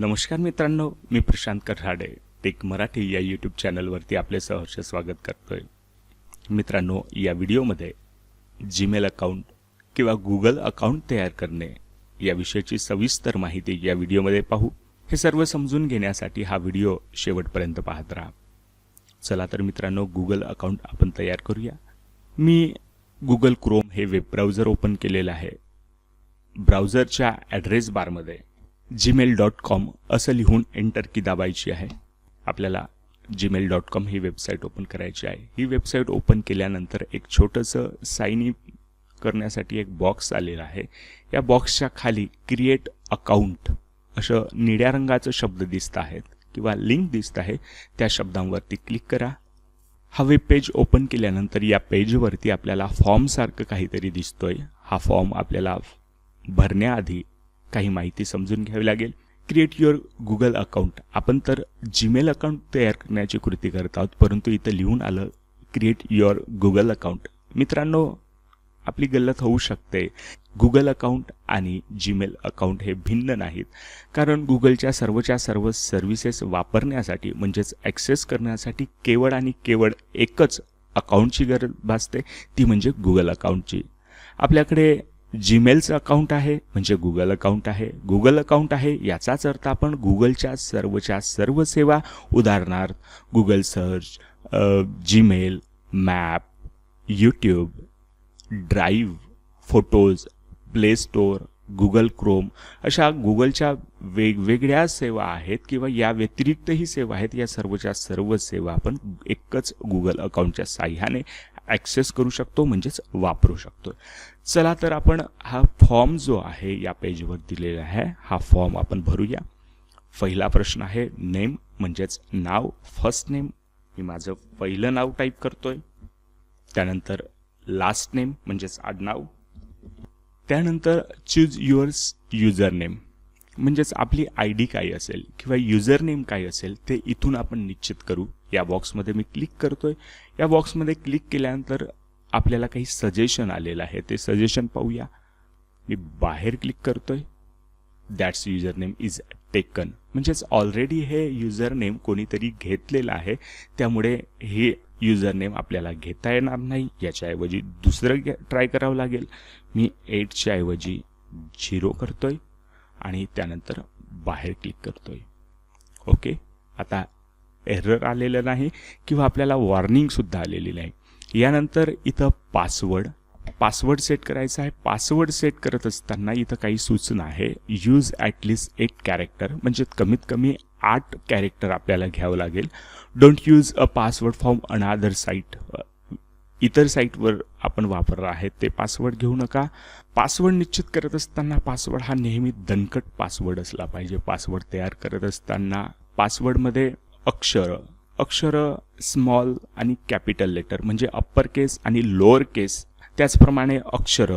नमस्कार मित्रांनो मी प्रशांत कठाडे टेक मराठी या यूट्यूब चॅनलवरती आपले सहर्ष स्वागत करतोय. मित्रांनो या व्हिडिओमध्ये जीमेल अकाउंट किंवा गुगल अकाउंट तयार करणे याविषयीची सविस्तर माहिती या व्हिडिओमध्ये पाहू. हे सर्व समजून घेण्यासाठी हा व्हिडिओ शेवटपर्यंत पाहत राहा. चला तर मित्रांनो गुगल अकाउंट आपण तयार करूया. मी गुगल क्रोम हे वेब ब्राउझर ओपन केलेलं आहे. ब्राउझरच्या ॲड्रेस बारमध्ये जीमेल डॉट कॉम असं लिहून एंटर की दाबायची आहे. आपल्याला जीमेल डॉट कॉम ही वेबसाईट ओपन करायची आहे. ही वेबसाईट ओपन केल्यानंतर एक छोटंसं साईन इन करण्यासाठी एक बॉक्स आलेला आहे. या बॉक्सच्या खाली क्रिएट अकाउंट असं निळ्या रंगाचं शब्द दिसत आहेत किंवा लिंक दिसत आहे. त्या शब्दांवरती क्लिक करा. हा वेब पेज ओपन केल्यानंतर या पेजवरती आपल्याला फॉर्मसारखं काहीतरी दिसतोय. हा फॉर्म आपल्याला भरण्याआधी काही माहिती समजून घ्यावी लागेल. क्रिएट युअर गुगल अकाउंट आपण तर जीमेल अकाउंट तयार करण्याची कृती करत आहोत परंतु इथं लिहून आलं क्रिएट युअर गुगल अकाउंट मित्रांनो आपली गल्लत होऊ शकते. गुगल अकाउंट आणि जीमेल अकाउंट हे भिन्न नाहीत. कारण गुगलच्या सर्वच्या सर्व सर्व्हिसेस वापरण्यासाठी म्हणजेच ॲक्सेस करण्यासाठी केवळ आणि केवळ एकच अकाउंटची गरज भासते ती म्हणजे गुगल अकाउंटची आपल्याकडे जीमेलचं अकाउंट आहे म्हणजे गुगल अकाउंट आहे. गुगल अकाउंट आहे याचाच अर्थ आपण गुगलच्या सर्वच्या सर्व सेवा उदाहरणार्थ Google search Gmail map YouTube drive photos play store Google Chrome अशा गुगलच्या वेगवेगळ्या सेवा आहेत किंवा या व्यतिरिक्तही सेवा आहेत या सर्वच्या सर्व सेवा आपण एकच गुगल अकाउंटच्या साह्याने ॲक्सेस करू शकतो म्हणजेच वापरू शकतो. चला तर आपण हा फॉर्म जो आहे या पेजवर दिलेला आहे हा फॉर्म आपण भरूया. पहिला प्रश्न आहे नेम म्हणजेच नाव फर्स्ट नेम मी माझं पहिलं नाव टाईप करतोय. त्यानंतर लास्ट नेम म्हणजेच आडनाव. त्यानंतर चूज युअर्स युजर नेम म्हणजेच आपली आय डी काय असेल किंवा युजर नेम काय असेल ते इथून आपण निश्चित करू. या बॉक्समध्ये मी क्लिक करतोय. या बॉक्समध्ये क्लिक केल्यानंतर आपल्याला काही सजेशन आलेलं आहे. ते सजेशन पाहूया. मी बाहेर क्लिक करतोय. That's user name is taken म्हणजेच ऑलरेडी हे युजर नेम कोणीतरी घेतलेलं आहे. त्यामुळे हे युजर नेम आपल्याला घेता येणार नाही. याच्याऐवजी दुसरं ट्राय करावं लागेल. मी एटच्या ऐवजी झिरो करतोय. आणि त्यानंतर बाहेर क्लिक करतोय. ओके आता एरर आलेलं नाही किंवा आपल्याला वॉर्निंगसुद्धा आलेली नाही. यानंतर इथं पासवर्ड पासवर्ड सेट करायचा आहे. पासवर्ड सेट करत असताना इथं काही सूचना आहे. यूज ॲटलिस्ट एट कॅरेक्टर म्हणजे कमीत कमी आठ कॅरेक्टर आपल्याला घ्यावं लागेल. Don't use a password from another site इतर साईटवर आपण वापरला आहे ते पासवर्ड घेऊ नका. पासवर्ड निश्चित करत असताना पासवर्ड हा नेहमी दणकट पासवर्ड असला पाहिजे. पासवर्ड तयार करत असताना पासवर्डमध्ये अक्षर अक्षर स्मॉल आणि कॅपिटल लेटर म्हणजे अप्पर केस आणि लोअर केस त्याचप्रमाणे अक्षर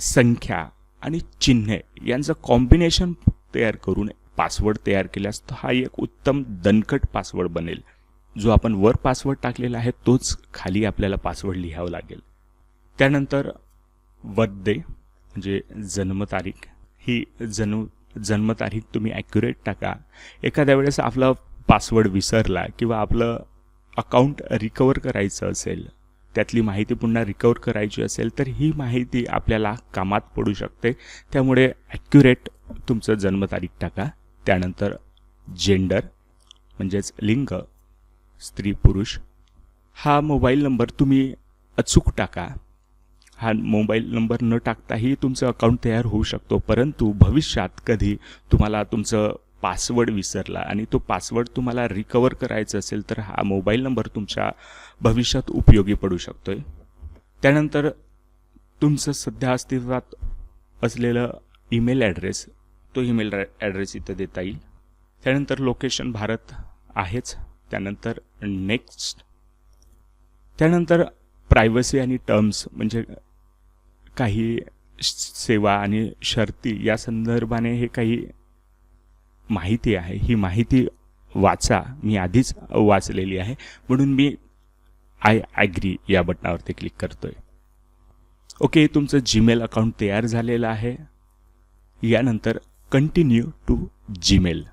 संख्या आणि चिन्हे यांचं कॉम्बिनेशन तयार करून पासवर्ड तयार केल्यास हा एक उत्तम दणकट पासवर्ड बनेल. जो आपण वर पासवर्ड टाकलेला आहे तोच खाली आपल्याला पासवर्ड लिहावं लागेल. त्यानंतर बर्थडे म्हणजे जन्मतारीख ही जन्म जन्मतारीख तुम्ही ॲक्युरेट टाका. एखाद्या वेळेस आपला पासवर्ड विसरला किंवा आपलं अकाउंट रिकवर करायचं असेल त्यातली माहिती पुन्हा रिकवर करायची असेल तर ही माहिती आपल्याला कामात पडू शकते. त्यामुळे ॲक्युरेट तुमचं जन्मतारीख टाका. त्यानंतर जेंडर म्हणजेच लिंग स्त्री पुरुष हा मोबाईल नंबर तुम्ही अचूक टाका. हा मोबाईल नंबर न टाकताही तुमचं अकाउंट तयार होऊ शकतो परंतु भविष्यात कधी तुम्हाला तुमचं पासवर्ड विसरला आणि तो पासवर्ड तुम्हाला रिकवर करायचा असेल तर हा मोबाईल नंबर तुमच्या भविष्यात उपयोगी पडू शकतो आहे त्यानंतर तुमचं सध्या अस्तित्वात असलेलं ईमेल ॲड्रेस तो ईमेल ॲड्रेस इथं देता येईल. त्यानंतर लोकेशन भारत आहेच. त्यानंतर नेक्स्ट त्यानंतर प्रायव्हसी आणि टर्म्स म्हणजे काही सेवा आणि शर्ती या संदर्भाने हे काही माहिती आहे. ही माहिती वाचा. मी आधीच वाचलेली आहे. म्हणून मी आय ॲग्री या बटनावरती क्लिक करतोय. ओके तुमचं जीमेल अकाउंट तयार झालेलं आहे. यानंतर कंटिन्यू टू जीमेल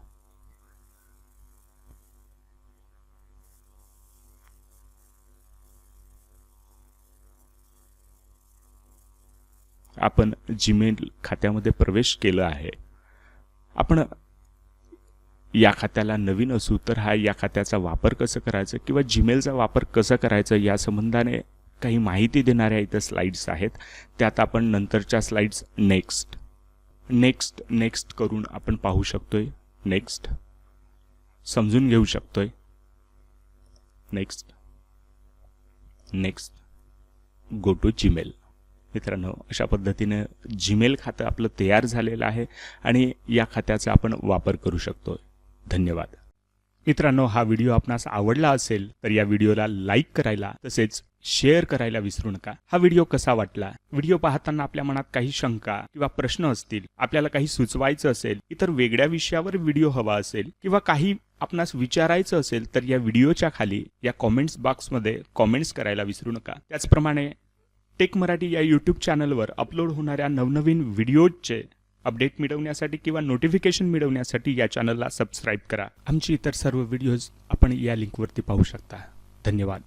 आपण जीमेल खात्यामध्ये प्रवेश केला आहे. आपण या खात्याला नवीन असू तर हा या खात्याचा वापर कसं करायचं किंवा जीमेलचा वापर कसा करायचं या संबंधाने काही माहिती देणाऱ्या इथं स्लाइड्स आहेत. त्यात आपण नंतरच्या स्लाइड्स नेक्स्ट नेक्स्ट नेक्स्ट करून आपण पाहू शकतोय. नेक्स्ट समजून घेऊ शकतोय. Next next go to Gmail मित्रांनो अशा पद्धतीनं जीमेल खातं आपलं तयार झालेलं आहे आणि या खात्याचा आपण वापर करू शकतो धन्यवाद. मित्रांनो हा व्हिडिओ आपणास आवडला असेल तर या व्हिडिओला लाईक करायला तसेच शेअर करायला विसरू नका. हा व्हिडिओ कसा वाटला? व्हिडिओ पाहताना आपल्या मनात काही शंका किंवा प्रश्न असतील आपल्याला काही सुचवायचं असेल इतर वेगळ्या विषयावर व्हिडिओ हवा असेल किंवा काही आपणास विचारायचं असेल तर या व्हिडिओच्या खाली या कॉमेंट्स बॉक्समध्ये कॉमेंट्स करायला विसरू नका. त्याचप्रमाणे टेक मराठी या यूट्यूब चॅनलवर अपलोड होणाऱ्या नवनवीन व्हिडिओजचे अपडेट मिळवण्यासाठी किंवा नोटिफिकेशन मिळवण्यासाठी या चॅनलला सबस्क्राईब करा. आमची इतर सर्व व्हिडिओज आपण या लिंकवरती पाहू शकता. धन्यवाद.